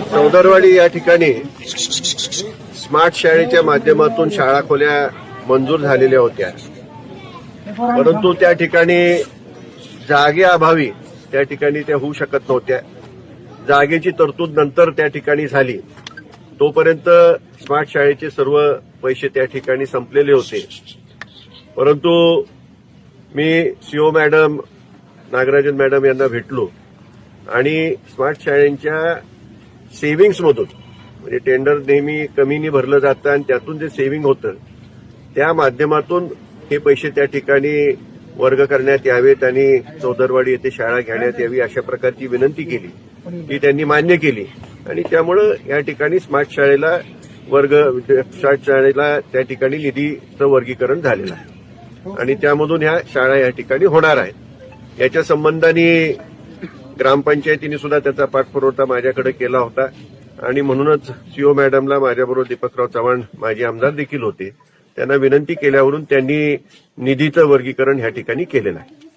चौदरवाडी या ठिकाणी स्मार्ट शाळेच्या माध्यमातून शाळा खोल्या मंजूर झालेल्या होत्या. परंतु त्या ठिकाणी जागेअभावी त्या ठिकाणी त्या होऊ शकत नव्हत्या. जागेची तरतूद नंतर त्या ठिकाणी झाली. तोपर्यंत स्मार्ट शाळेचे सर्व पैसे त्या ठिकाणी संपलेले होते. परंतु मी सीओ मॅडम नागराजन मॅडम यांना भेटलो आणि स्मार्ट शाळेंच्या सेव्हिंग्समधून म्हणजे टेंडर नेहमी कमीने भरलं जातं आणि त्यातून जे सेव्हिंग होतं त्या माध्यमातून हे पैसे त्या ठिकाणी वर्ग करण्यात यावेत आणि चौदरवाडी येथे शाळा घेण्यात यावी अशा प्रकारची विनंती केली. ती त्यांनी मान्य केली. आणि त्यामुळं या ठिकाणी स्मार्ट शाळेला वर्ग स्मार्ट शाळेला त्या ठिकाणी निधीचं वर्गीकरण झालेलं आहे. आणि त्यामधून ह्या शाळा या ठिकाणी होणार आहेत. याच्या संबंधाने ग्रामपंचायतीने सुद्धा त्याचा पाठपुरवठा माझ्याकडे केला होता. आणि म्हणूनच सीओ मॅडमला माझ्याबरोबर दीपकराव चव्हाण माजी आमदार देखील होते. त्यांना विनंती केल्यावरून त्यांनी निधीचं वर्गीकरण ह्या ठिकाणी केलेलं आहे.